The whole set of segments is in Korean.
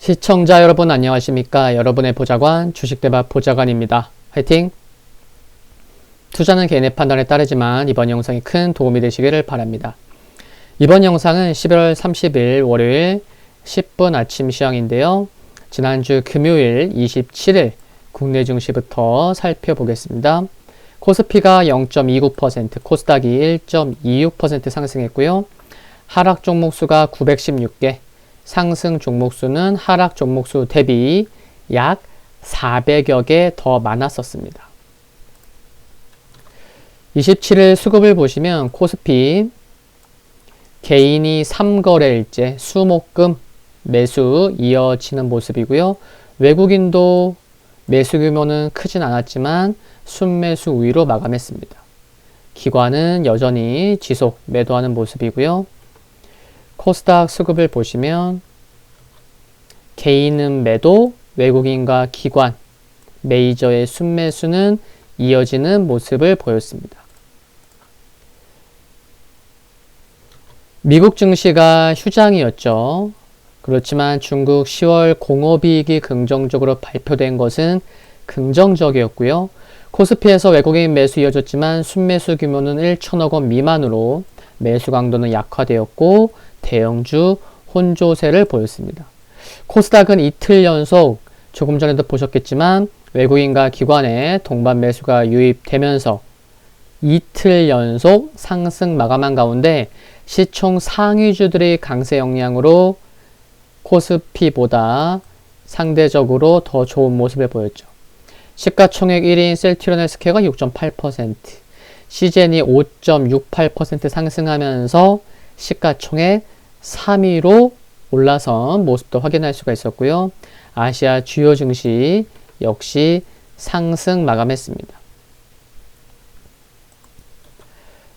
시청자 여러분 안녕하십니까? 여러분의 보좌관 주식대박 보좌관입니다. 화이팅! 투자는 개인의 판단에 따르지만 이번 영상이 큰 도움이 되시기를 바랍니다. 이번 영상은 11월 30일 월요일 10분 아침 시황인데요. 지난주 금요일 27일 국내 증시부터 살펴보겠습니다. 코스피가 0.29%, 코스닥이 1.26% 상승했고요. 하락 종목 수가 916개, 상승 종목수는 하락 종목수 대비 약 400여 개 더 많았었습니다. 27일 수급을 보시면 코스피 개인이 3거래일째 수목금 매수 이어지는 모습이고요. 외국인도 매수 규모는 크진 않았지만 순매수 우위로 마감했습니다. 기관은 여전히 지속 매도하는 모습이고요. 코스닥 수급을 보시면 개인은 매도, 외국인과 기관, 메이저의 순매수는 이어지는 모습을 보였습니다. 미국 증시가 휴장이었죠. 그렇지만 중국 10월 공업이익이 긍정적으로 발표된 것은 긍정적이었고요. 코스피에서 외국인 매수 이어졌지만 순매수 규모는 1천억 원 미만으로 매수 강도는 약화되었고 대형주 혼조세를 보였습니다. 코스닥은 이틀 연속 조금 전에도 보셨겠지만 외국인과 기관의 동반 매수가 유입되면서 이틀 연속 상승 마감한 가운데 시총 상위주들의 강세 영향으로 코스피보다 상대적으로 더 좋은 모습을 보였죠. 시가총액 1위인 셀트리온 헬스케어가 6.8%, 시젠이 5.68% 상승하면서 시가총액 3위로 올라선 모습도 확인할 수가 있었고요. 아시아 주요 증시 역시 상승 마감했습니다.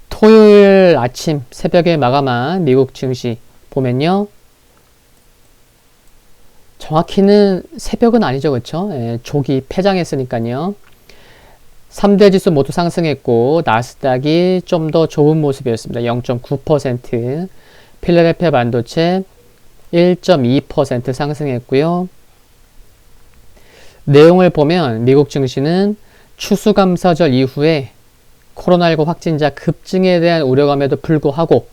토요일 아침 새벽에 마감한 미국 증시 보면요. 정확히는 새벽은 아니죠. 그렇죠? 예, 조기 폐장했으니까요. 3대 지수 모두 상승했고 나스닥이 좀 더 좋은 모습이었습니다. 0.9% 필라델피아 반도체 1.2% 상승했고요. 내용을 보면 미국 증시는 추수감사절 이후에 코로나19 확진자 급증에 대한 우려감에도 불구하고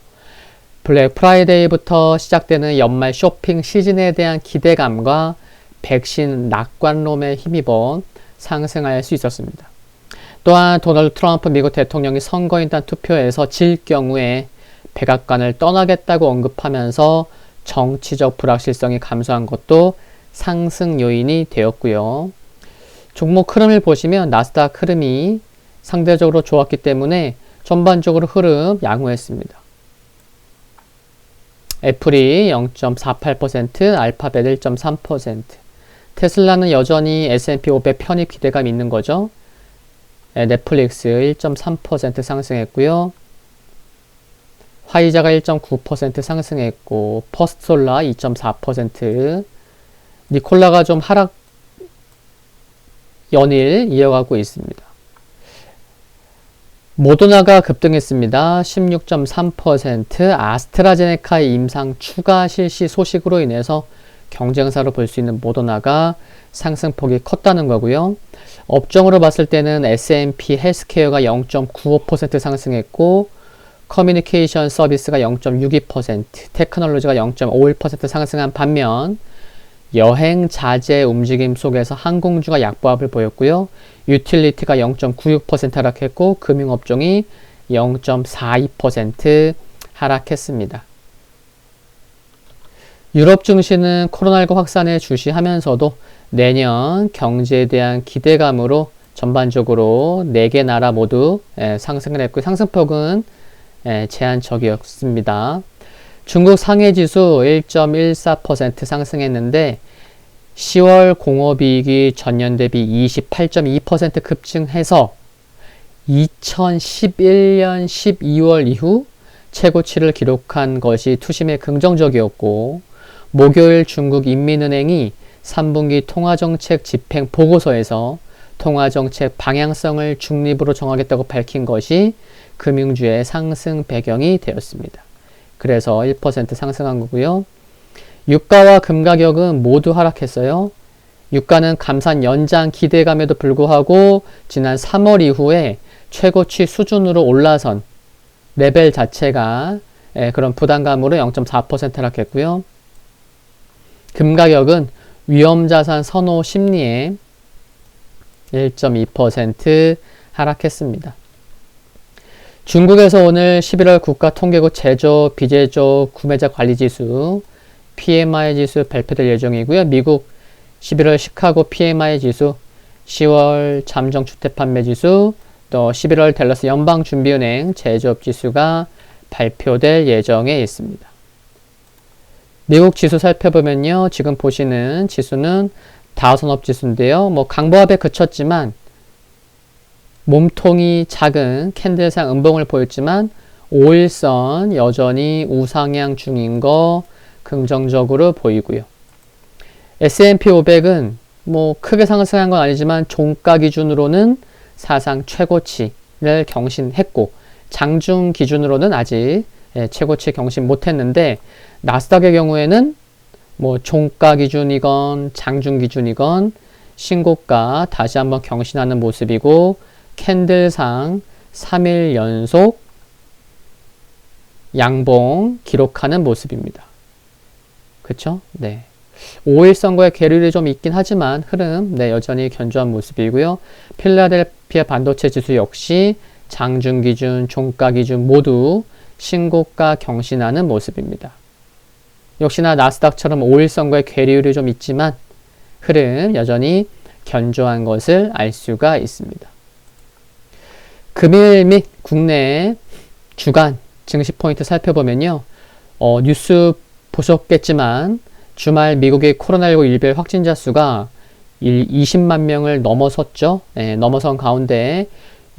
블랙 프라이데이부터 시작되는 연말 쇼핑 시즌에 대한 기대감과 백신 낙관론에 힘입어 상승할 수 있었습니다. 또한 도널드 트럼프 미국 대통령이 선거인단 투표에서 질 경우에 백악관을 떠나겠다고 언급하면서 정치적 불확실성이 감소한 것도 상승 요인이 되었고요. 종목 흐름을 보시면 나스닥 흐름이 상대적으로 좋았기 때문에 전반적으로 흐름 양호했습니다. 애플이 0.48%, 알파벳 1.3%, 테슬라는 여전히 S&P 500 편입 기대감 있는 거죠. 네, 넷플릭스 1.3% 상승했고요. 화이자가 1.9% 상승했고 퍼스트솔라 2.4% 니콜라가 좀 하락 연일 이어가고 있습니다. 모더나가 급등했습니다. 16.3% 아스트라제네카의 임상 추가 실시 소식으로 인해서 경쟁사로 볼 수 있는 모더나가 상승폭이 컸다는 거고요. 업종으로 봤을 때는 S&P 헬스케어가 0.95% 상승했고 커뮤니케이션 서비스가 0.62%, 테크놀로지가 0.51% 상승한 반면 여행 자재 움직임 속에서 항공주가 약보합을 보였고요. 유틸리티가 0.96% 하락했고 금융업종이 0.42% 하락했습니다. 유럽 증시는 코로나19 확산에 주시하면서도 내년 경제에 대한 기대감으로 전반적으로 4개 나라 모두 예, 상승을 했고 상승폭은 예, 제한적이었습니다. 중국 상해 지수 1.14% 상승했는데 10월 공업이익이 전년 대비 28.2% 급증해서 2011년 12월 이후 최고치를 기록한 것이 투심에 긍정적이었고 목요일 중국 인민은행이 3분기 통화정책 집행 보고서에서 통화정책 방향성을 중립으로 정하겠다고 밝힌 것이 금융주의 상승 배경이 되었습니다. 그래서 1% 상승한 거고요. 유가와 금 가격은 모두 하락했어요. 유가는 감산 연장 기대감에도 불구하고 지난 3월 이후에 최고치 수준으로 올라선 레벨 자체가 예, 그런 부담감으로 0.4% 하락했고요. 금 가격은 위험자산 선호 심리에 1.2% 하락했습니다. 중국에서 오늘 11월 국가통계국 제조, 비제조, 구매자 관리지수, PMI 지수 발표될 예정이고요. 미국 11월 시카고 PMI 지수, 10월 잠정 주택 판매 지수, 또 11월 댈러스 연방준비은행 제조업 지수가 발표될 예정에 있습니다. 미국 지수 살펴보면요. 지금 보시는 지수는 다우선업 지수인데요. 뭐 강보합에 그쳤지만 몸통이 작은 캔들상 음봉을 보였지만 5일선 여전히 우상향 중인 거 긍정적으로 보이고요. S&P 500은 뭐 크게 상승한 건 아니지만 종가 기준으로는 사상 최고치를 경신했고 장중 기준으로는 아직 예, 최고치 경신 못했는데 나스닥의 경우에는 뭐 종가 기준이건 장중 기준이건 신고가 다시 한번 경신하는 모습이고 캔들상 3일 연속 양봉 기록하는 모습입니다. 그쵸? 네. 5일선거의 계율이 좀 있긴 하지만 흐름 네, 여전히 견조한 모습이고요. 필라델피아 반도체 지수 역시 장중 기준, 종가 기준 모두 신고가 경신하는 모습입니다. 역시나 나스닥처럼 5일선거의 괴리율이 좀 있지만 흐름 여전히 견조한 것을 알 수가 있습니다. 금일 및 국내 주간 증시 포인트 살펴보면요. 어, 뉴스 보셨겠지만 주말 미국의 코로나19 일별 확진자 수가 20만 명을 넘어섰죠. 네, 넘어선 가운데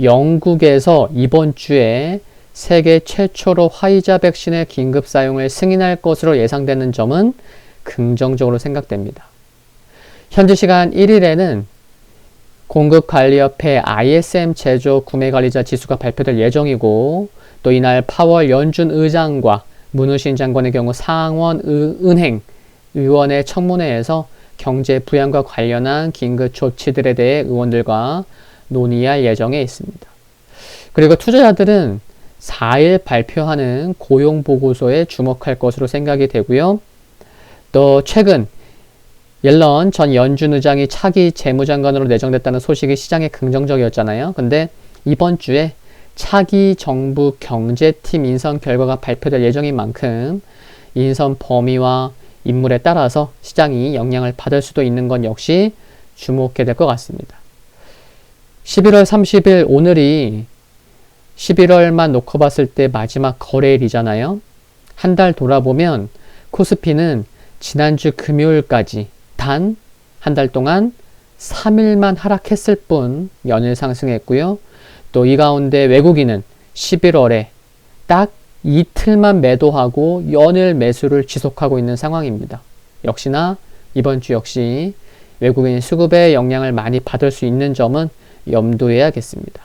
영국에서 이번 주에 세계 최초로 화이자 백신의 긴급 사용을 승인할 것으로 예상되는 점은 긍정적으로 생각됩니다. 현지 시간 1일에는 공급관리협회 ISM 제조 구매관리자 지수가 발표될 예정이고 또 이날 파월 연준 의장과 문우신 장관의 경우 상원 은행 의원의 청문회에서 경제 부양과 관련한 긴급 조치들에 대해 의원들과 논의할 예정에 있습니다. 그리고 투자자들은 4일 발표하는 고용 보고서에 주목할 것으로 생각이 되고요. 또 최근 옐런 전 연준 의장이 차기 재무장관으로 내정됐다는 소식이 시장에 긍정적이었잖아요. 근데 이번 주에 차기 정부 경제팀 인선 결과가 발표될 예정인 만큼 인선 범위와 인물에 따라서 시장이 영향을 받을 수도 있는 건 역시 주목해야 될 것 같습니다. 11월 30일 오늘이 11월만 놓고 봤을 때 마지막 거래일이잖아요. 한 달 돌아보면 코스피는 지난주 금요일까지 단 한 달 동안 3일만 하락했을 뿐 연일 상승했고요. 또 이 가운데 외국인은 11월에 딱 이틀만 매도하고 연일 매수를 지속하고 있는 상황입니다. 역시나 이번 주 역시 외국인 수급의 영향을 많이 받을 수 있는 점은 염두해야겠습니다.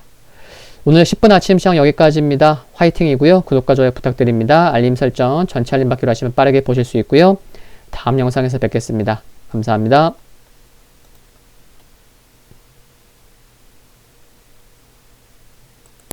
오늘 10분 아침 시황 여기까지입니다. 화이팅이고요. 구독과 좋아요 부탁드립니다. 알림 설정 전체 알림 받기로 하시면 빠르게 보실 수 있고요. 다음 영상에서 뵙겠습니다. 감사합니다.